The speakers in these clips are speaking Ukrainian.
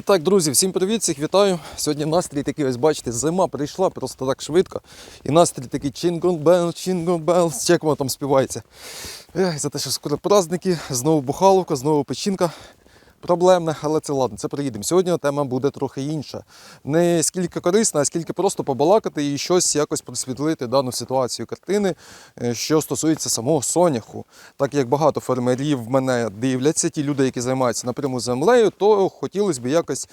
І так, друзі, всім привіт, всіх вітаю. Сьогодні настрій такий, ось бачите, зима прийшла просто так швидко. І настрій такий чингон-бел, чингон-бел, чи як воно там співається. Ех, за те, що скоро праздники, знову бухаловка, знову печінка. Проблемне, але це ладно, це приїдемо. Сьогодні тема буде трохи інша. Не скільки корисна, а скільки просто побалакати і щось якось просвітлити дану ситуацію картини, е, що стосується самого соняху. Так як багато фермерів мене дивляться, ті люди, які займаються напряму землею, то хотілося б якось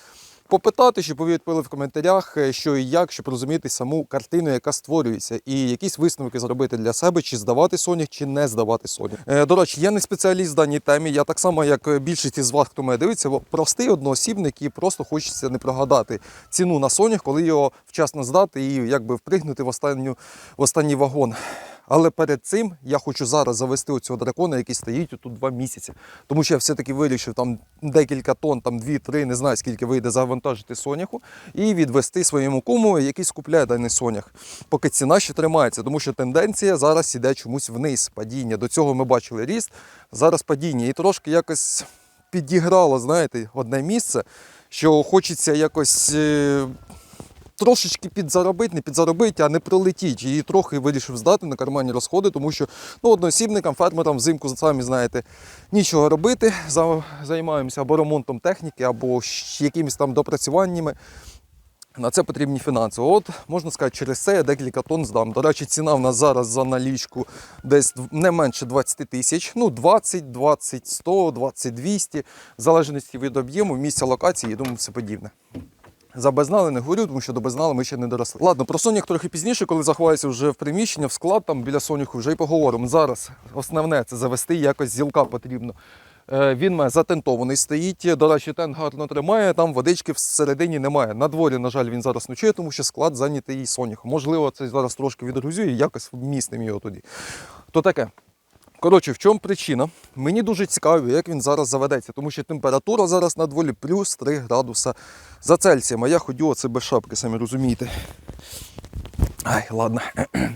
попитати, щоб ви відповіли в коментарях, е, що і як, щоб розуміти саму картину, яка створюється, і якісь висновки зробити для себе, чи здавати сонях, чи не здавати сонях. Е, До речі, я не спеціаліст в даній темі. Я так само, як е, більшість із вас, хто мене дивиться, простий одноосібник, і просто хочеться не прогадати ціну на сонях, коли його вчасно здати і якби впригнути в останню в останній вагон. Але перед цим я хочу зараз завести оцього дракона, який стоїть тут два місяці. Тому що я все-таки вирішив там декілька тонн, там дві-три, не знаю скільки вийде завантажити соняху і відвести своєму куму, який скупляє даний сонях. Поки ціна ще тримається, тому що тенденція зараз іде чомусь вниз, падіння. До цього ми бачили ріст, зараз падіння. І трошки якось підіграло, знаєте, одне місце, що хочеться якось. Трошечки підзаробити, не підзаробити, а не пролетіть. І трохи вирішив здати на карманні розходи, тому що ну, одноосібникам, фермерам взимку, самі знаєте, нічого робити. Займаємося або ремонтом техніки, або якимись там допрацюваннями. На це потрібні фінанси. От можна сказати, через це я декілька тонн здам. До речі, ціна в нас зараз за налічку десь не менше 20 тисяч. Ну 20, 20, 100, 20, 200, в залежності від об'єму, місця локації і тому все подібне. За безнали не говорю, тому що до безнали ми ще не доросли. Ладно, про сонях трохи пізніше, коли заховаюся вже в приміщення, в склад там біля соняху вже й поговоримо. Зараз основне це завести якось зілка потрібно. Е, Він має затентований стоїть. До речі, тент гарно тримає, там водички всередині немає. На дворі, на жаль, він зараз ночує, тому що склад зайнятий соняхом. Можливо, це зараз трошки відгрузює і якось вмістимо його туди. То таке. Коротше, в чому причина? Мені дуже цікаво, як він зараз заведеться, тому що температура зараз на дворі плюс 3 градуса за Цельсієм, я ходю оце без шапки, самі розумієте. Ай, ладно.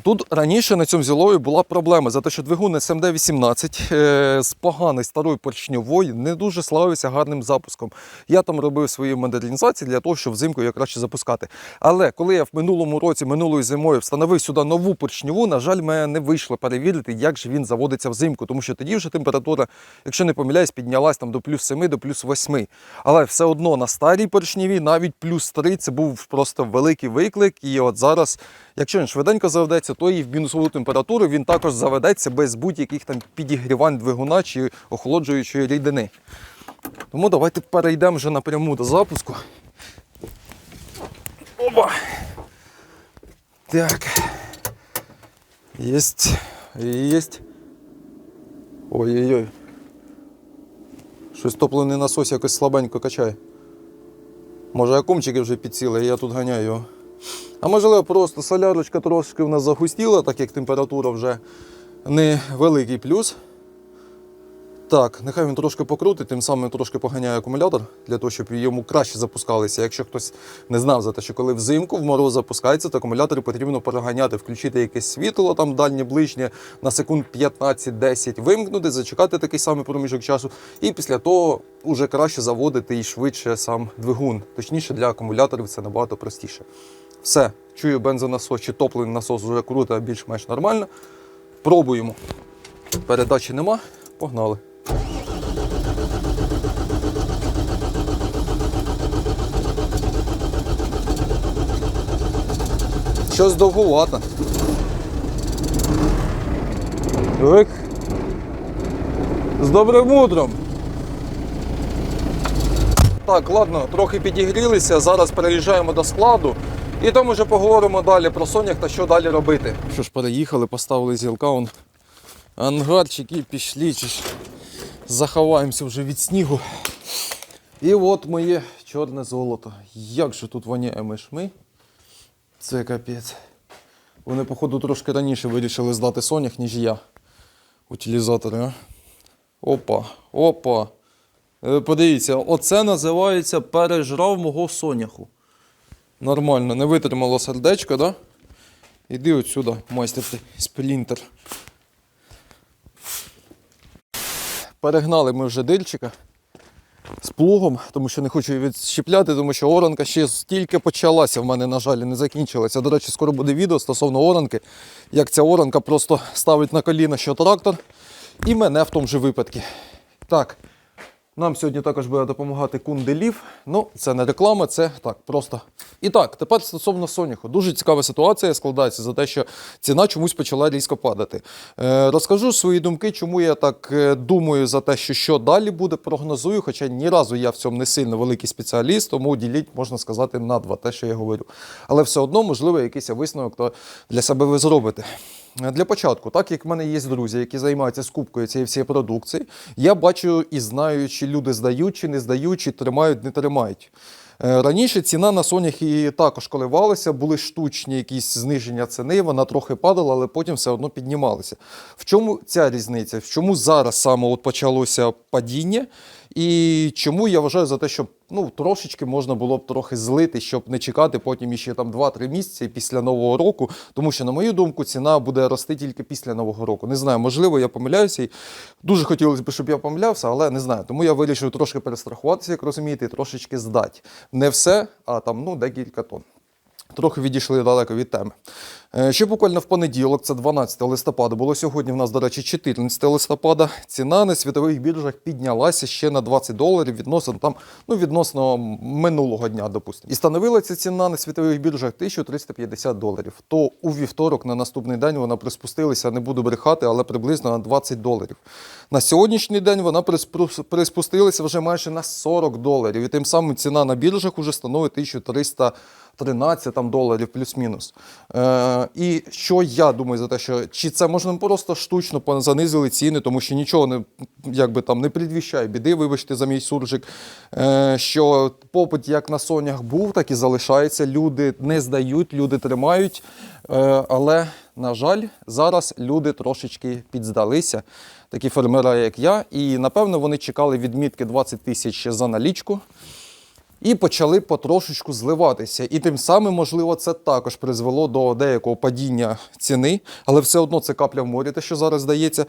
Тут раніше на цьому зілові була проблема за те, що двигун СМД-18 е, з поганої старої поршньової не дуже славився гарним запуском. Я там робив свої модернізації для того, щоб взимку його краще запускати. Але коли я в минулому році, минулою зимою встановив сюди нову поршньову, на жаль, мене не вийшло перевірити, як же він заводиться взимку, тому що тоді вже температура, якщо не помиляюсь, піднялась там до плюс 7, до плюс 8. Але все одно на старій поршневі навіть плюс 3 це був просто великий виклик. І от зараз, якщо він швиденько заведеться, то і в мінусову температуру він також заведеться без будь-яких там підігрівань двигуна чи охолоджуючої рідини. Тому давайте перейдемо вже напряму до запуску. Опа! Так. Єсть. Єсть. Ой-ой-ой. Щось топлений насос якось слабенько качає. Може акумчики вже підсіли, я тут ганяю його. А можливо, просто солярочка трошки в нас загустіла, так як температура вже не великий плюс. Так, нехай він трошки покрутить, тим самим трошки поганяє акумулятор, для того, щоб йому краще запускалися. Якщо хтось не знав за те, що коли взимку в мороз запускається, то акумулятори потрібно переганяти, включити якесь світло, там дальнє ближнє на секунд 15-10, вимкнути, зачекати такий самий проміжок часу, і після того вже краще заводити і швидше сам двигун. Точніше, для акумуляторів це набагато простіше. Все, чую бензонасос чи топливний насос вже круто, більш-менш нормально. Пробуємо. Передачі нема, погнали. Щось довгувато. Так. З добрим утром. Так, ладно, трохи підігрілися. Зараз переїжджаємо до складу. І там уже поговоримо далі про сонях та що далі робити. Що ж, переїхали, поставили зілка, он ангарчик і пішли. Чи ж заховаємося вже від снігу. І от моє чорне золото. Як же тут воняє мишми. Це капець. Вони, походу, трошки раніше вирішили здати сонях, ніж я. Утилізатори, а? Опа, опа. Е, Подивіться, оце називається пережрав мого соняху. Нормально, не витримало сердечко, да? Іди отсюда, майстер ти, сплінтер. Перегнали ми вже дильчика. з плугом, тому що не хочу її відщіпляти, тому що оранка ще тільки почалася. В мене, на жаль, не закінчилася. До речі, скоро буде відео стосовно оранки, як ця оранка просто ставить на коліна що трактор, і мене в тому же випадку. Так, нам сьогодні також буде допомагати кунделів. Ну, це не реклама, це так, просто. І так, тепер стосовно соняху. Дуже цікава ситуація складається за те, що ціна чомусь почала різко падати. Е, розкажу свої думки, чому я так е, думаю за те, що що далі буде, прогнозую. Хоча ні разу я в цьому не сильно великий спеціаліст, тому діліть, можна сказати, на два те, що я говорю. Але все одно, можливо, якийсь висновок то для себе ви зробите. Для початку, так як в мене є друзі, які займаються скупкою цієї всієї продукції, я бачу і знаю, чи люди здають, чи не здають, чи тримають, не тримають. Е, Раніше ціна на соняхи також коливалася, були штучні якісь зниження ціни, вона трохи падала, але потім все одно піднімалася. В чому ця різниця? В чому зараз саме от почалося падіння? І чому я вважаю за те, що ну, трошечки можна було б трохи злити, щоб не чекати потім іще там 2-3 місяці після Нового року, тому що, на мою думку, ціна буде рости тільки після Нового року. Не знаю, можливо, я помиляюся. І дуже хотілося б, щоб я помилявся, але не знаю. Тому я вирішив трошки перестрахуватися, як розумієте, і трошечки здати. Не все, а там ну, декілька тонн. Трохи відійшли далеко від теми. Е, Ще буквально в понеділок, це 12 листопада, було сьогодні в нас, до речі, 14 листопада. Ціна на світових біржах піднялася ще на 20 доларів відносно там, ну, відносно минулого дня, допустимо. І становила ця ціна на світових біржах 1350 доларів. То у вівторок на наступний день вона приспустилася, не буду брехати, але приблизно на 20 доларів. На сьогоднішній день вона приспустилася вже майже на 40 доларів. І тим самим ціна на біржах вже становить 1300 13 там, доларів плюс-мінус. Е, і що я думаю за те, що чи це можна просто штучно занизили ціни, тому що нічого не якби там не предвіщає біди, вибачте за мій суржик. Е, що попит як на сонях був, так і залишається. Люди не здають, люди тримають. Е, але, на жаль, зараз люди трошечки підздалися, такі фермери, як я, і напевно вони чекали відмітки 20 тисяч за налічку і почали потрошечку зливатися. І тим самим, можливо, це також призвело до деякого падіння ціни, але все одно це капля в морі, те, що зараз здається.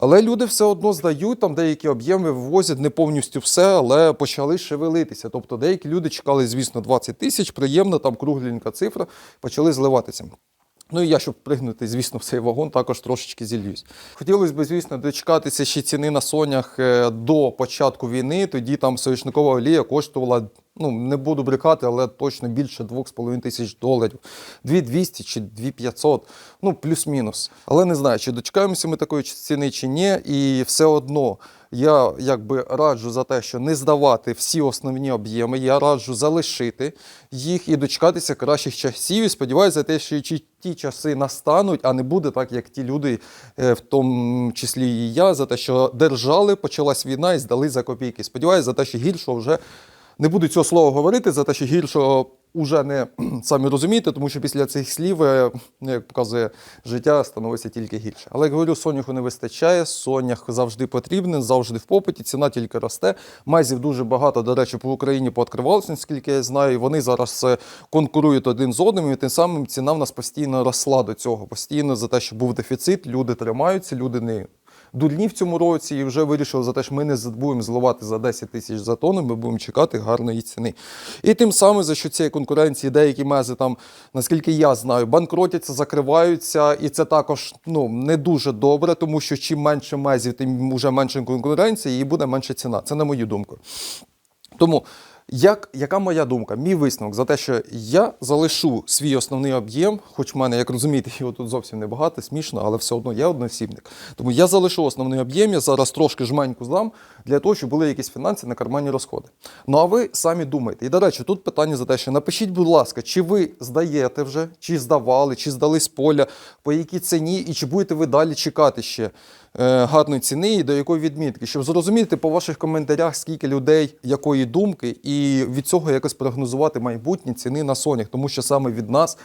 Але люди все одно здають, там деякі об'єми вивозять не повністю все, але почали шевелитися. Тобто деякі люди чекали, звісно, 20 тисяч, приємна, там кругленька цифра, почали зливатися. Ну і я, щоб пригнути, звісно, в цей вагон, також трошечки зільюсь. Хотілося б, звісно, дочекатися ще ціни на сонях е, до початку війни. Тоді там соняшникова олія коштувала, ну не буду брехати, але точно більше 2,5 тисяч доларів. 2200 чи 2500, ну плюс-мінус. Але не знаю, чи дочекаємося ми такої ціни чи ні. І все одно я якби раджу за те, що не здавати всі основні об'єми. Я раджу залишити їх і дочекатися кращих часів. І сподіваюся, те, що ті часи настануть, а не буде так, як ті люди, е, в тому числі і я, за те, що держали, почалась війна і здали за копійки. Сподіваюся, за те, що гіршого вже не буду цього слова говорити, за те, що гіршого уже не самі розумієте, тому що після цих слів, е, ну, як показує життя, становиться тільки гірше. Але як говорю, соняху не вистачає, сонях завжди потрібен, завжди в попиті, ціна тільки росте. Майзів дуже багато, до речі, по Україні пооткривалося, наскільки я знаю. І вони зараз е, конкурують один з одним, і тим самим ціна в нас постійно росла до цього. Постійно за те, що був дефіцит, люди тримаються, люди не дурні в цьому році і вже вирішили за те, що ми не будемо зливати за 10 тисяч за тонну, ми будемо чекати гарної ціни. І тим самим за що цієї конкуренції деякі мези там, наскільки я знаю, банкротяться, закриваються, і це також ну, не дуже добре, тому що чим менше мезів, тим вже менше конкуренції і буде менша ціна. Це на мою думку. Тому. Як, яка моя думка? Мій висновок за те, що я залишу свій основний об'єм, хоч в мене, як розумієте, його тут зовсім небагато, смішно, але все одно я односібник. Тому я залишу основний об'єм, я зараз трошки жменьку здам для того, щоб були якісь фінанси на карманні розходи. Ну а ви самі думайте. І до речі, тут питання за те, що напишіть, будь ласка, чи ви здаєте вже, чи здавали, чи здали з поля, по якій ціні, і чи будете ви далі чекати ще гарної ціни і до якої відмітки, щоб зрозуміти по ваших коментарях, скільки людей якої думки, і від цього якось прогнозувати майбутні ціни на сонях, тому що саме від нас.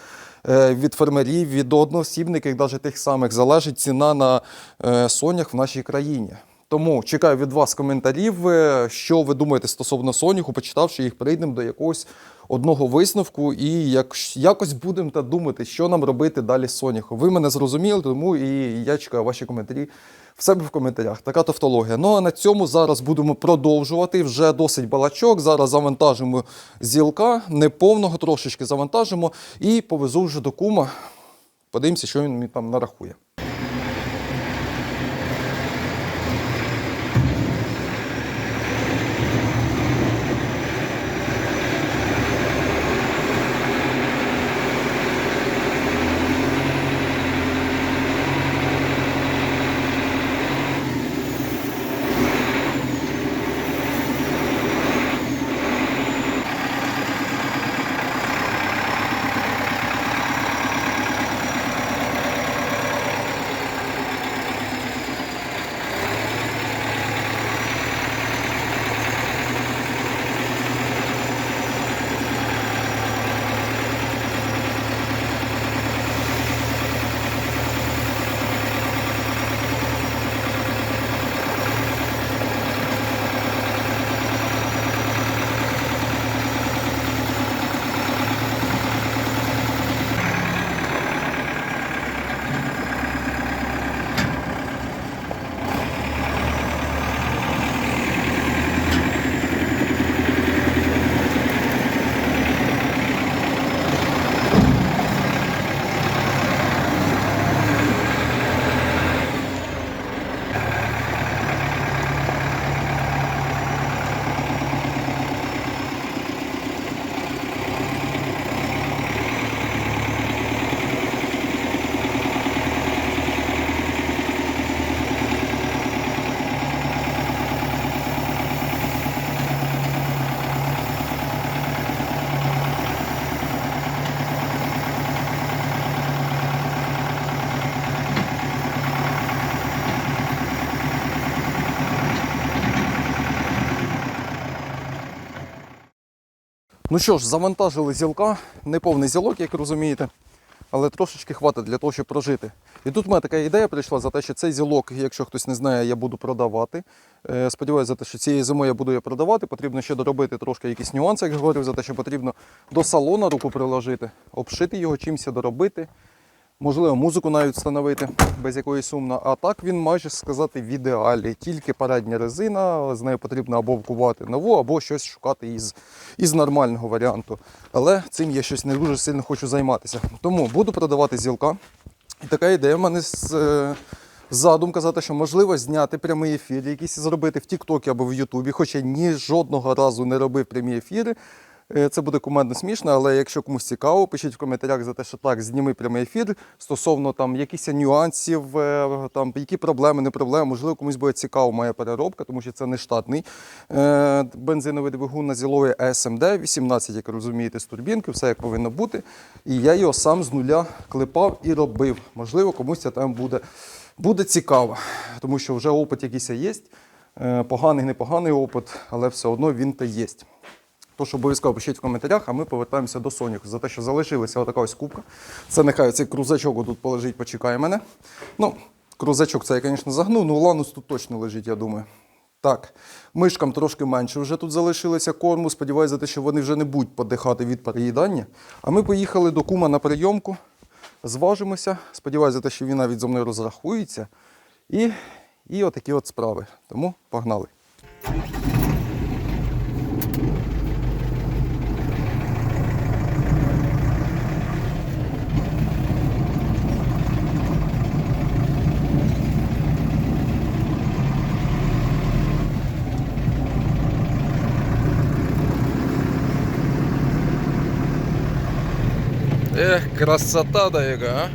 е, Від фермерів, від одноосібників, навіть тих самих, залежить ціна на е, сонях в нашій країні. Тому чекаю від вас коментарів, е, що ви думаєте стосовно соняху, почитавши їх, прийдемо до якогось одного висновку і як, якось будемо та думати, що нам робити далі з соняху. Ви мене зрозуміли, тому і я чекаю ваші коментарі в себе в коментарях. Така тавтологія. Ну а на цьому зараз будемо продовжувати. Вже досить балачок. Зараз завантажимо зілка, неповного трошечки завантажимо і повезу вже до кума. Подивимося, що він мені там нарахує. Ну що ж, завантажили зілка, неповний зілок, як розумієте, але трошечки хватить для того, щоб прожити. І тут в мене така ідея прийшла за те, що цей зілок, якщо хтось не знає, я буду продавати. Е, Сподіваюся, за те, що цієї зимою я буду його продавати. Потрібно ще доробити трошки якісь нюанси, як говорив, за те, що потрібно до салона руку приложити, обшити його чимось доробити. Можливо, музику навіть встановити без якоїсь сумно. А так він майже сказати в ідеалі. Тільки передня резина, з нею потрібно або вкувати нову, або щось шукати із, із нормального варіанту. Але цим я щось не дуже сильно хочу займатися. Тому буду продавати зілка. І така ідея в мене з. е, Задумка за те, що можливо зняти прямий ефір, якийсь зробити в Тіктокі або в Ютубі, хоча ні жодного разу не робив прямі ефіри. Е, Це буде кумедно смішно, але якщо комусь цікаво, пишіть в коментарях за те, що так, зніми прямий ефір стосовно там якихось нюансів, е, там які проблеми, не проблеми. Можливо, комусь буде цікаво моя переробка, тому що це не штатний е, бензиновий двигун на зіловий SMD 18, як розумієте, з турбінки, все як повинно бути. І я його сам з нуля клепав і робив. Можливо, комусь це там буде, буде цікаво, тому що вже опит якийсь є. Поганий, непоганий опит, але все одно він та є. Тож обов'язково пишіть в коментарях, а ми повертаємося до Соняху за те, що залишилася отака ось кубка. Це нехай цей крузачок тут полежить, почекає мене. Ну, крузачок це я, звісно, загнув, ну ланус тут точно лежить, я думаю. Так, мишкам трошки менше вже тут залишилося корму. Сподіваюся, те, що вони вже не будуть подихати від переїдання. А ми поїхали до кума на прийомку, зважимося. Сподіваюся, те, що він навіть зо мною розрахується. І, і отакі от справи. Тому погнали. Ех, красота да яка, а?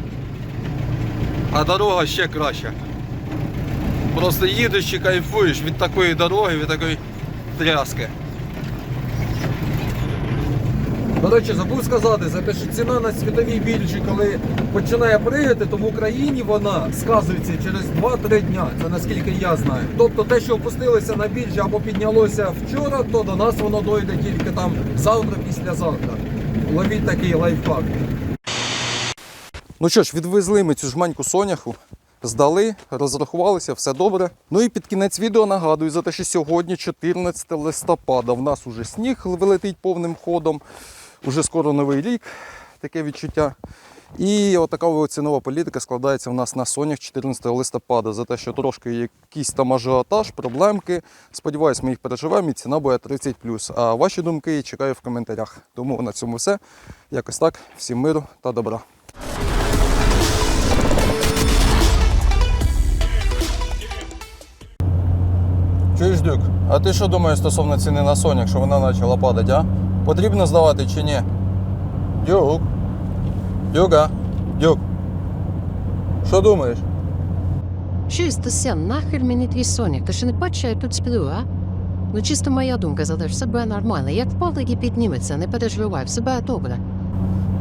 А дорога ще краща. Просто їдеш і кайфуєш від такої дороги, від такої тряски. До речі, забув сказати за те, що ціна на світовій біржі, коли починає пригати, то в Україні вона сказується через 2-3 дня. Це наскільки я знаю. Тобто те, що опустилося на біржі або піднялося вчора, то до нас воно дойде тільки там завтра, післязавтра. Ловіть такий лайфхак. Ну що ж, відвезли ми цю жменьку соняху. здали, розрахувалися, все добре. Ну і під кінець відео нагадую за те, що сьогодні 14 листопада. В нас уже сніг вилетить повним ходом. Уже скоро новий рік, таке відчуття. І отака цінова політика складається в нас на сонях 14 листопада за те, що трошки якийсь там ажіотаж, проблемки. Сподіваюсь, ми їх переживемо і ціна буде 30 А ваші думки чекаю в коментарях. Тому на цьому все. Якось так. Всім миру та добра. Чуєш, а ти що думаєш стосовно ціни на Сонях, що вона почала падати, а? Потрібно здавати чи ні? Дюк. Дюка. Дюк. Що думаєш? Що Стася, нахер мені твій соняк? Ти ще не бачиш, я тут сплю, а? Ну чисто моя думка, задаш, все буде нормально. Як впав, так і підніметься, не переживай, все буде добре.